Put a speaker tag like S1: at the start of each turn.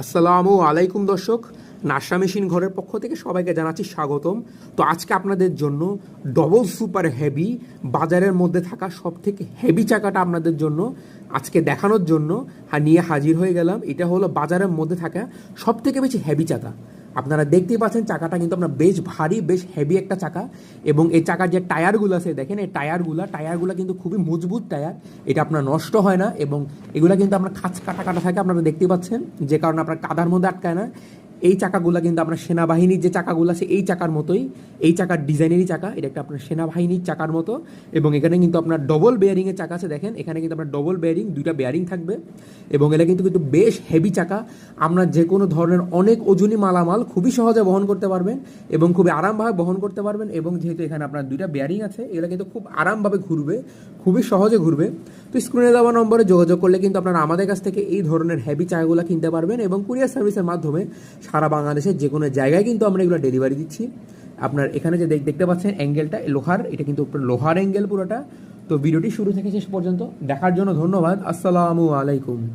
S1: আসসালামু আলাইকুম দর্শক নাসা মেশিন ঘরের পক্ষ থেকে সবাইকে জানাচ্ছি স্বাগতম। তো আজকে আপনাদের জন্য ডবল সুপার হেভি বাজারের মধ্যে থাকা সব থেকে হেভি চাকাটা আপনাদের জন্য আজকে দেখানোর জন্য নিয়ে হাজির হয়ে গেলাম। এটা হলো বাজারের মধ্যে থাকা সব থেকে বেশি হেভি চাকা। আপনারা দেখতেই পাচ্ছেন চাকাটা কিন্তু আপনার বেশ ভারী, বেশ হেভি একটা চাকা। এবং এই চাকার যে টায়ারগুলো আছে, দেখেন এই টায়ারগুলো টায়ারগুলো কিন্তু খুবই মজবুত টায়ার। এটা আপনার নষ্ট হয় না এবং এগুলো কিন্তু আপনার খাঁচ কাটা কাটা থাকে, আপনারা দেখতেই পাচ্ছেন। যে কারণে আপনার কাদার মধ্যে আটকায় না। এই চাকাগুলো কিন্তু আপনার সেনাবাহিনীর যে চাকাগুলো আছে, এই চাকার মতোই, এই চাকার ডিজাইনেরই চাকা, এটা একটা আপনার সেনাবাহিনীর চাকার মতো। এবং এখানে কিন্তু আপনার ডবল বেয়ারিংয়ের চাকা আছে, দেখেন, এখানে কিন্তু আপনার ডবল বেয়ারিং দুইটা বেয়ারিং থাকবে। এবং এটা কিন্তু কিন্তু বেশ হেভি চাকা। আমরা যে কোনো ধরনের অনেক ওজনই মালামাল খুবই সহজে বহন করতে পারবেন এবং খুবই আরামভাবে বহন করতে পারবেন। এবং যেহেতু এখানে আপনার দুইটা বেয়ারিং আছে, এগুলো কিন্তু খুব আরামভাবে ঘুরবে, খুবই সহজে ঘুরবে। তো স্ক্রিনে দেওয়া নম্বরে যোগাযোগ করলে কিন্তু আপনারা আমাদের কাছ থেকে এই ধরনের হেভি চাকাগুলো কিনতে পারবেন এবং কুরিয়ার সার্ভিসের মাধ্যমে সারা বাংলাদেশের যে কোনো জায়গায় কিন্তু আমরা এগুলো ডেলিভারি দিচ্ছি। আপনার এখানে যে দেখ- দেখতে পাচ্ছেন অ্যাঙ্গেলটা লোহার, এটা কিন্তু লোহার অ্যাঙ্গেল পুরোটা। তো ভিডিওটি শুরু থেকে শেষ পর্যন্ত দেখার জন্য ধন্যবাদ। আসসালামু আলাইকুম।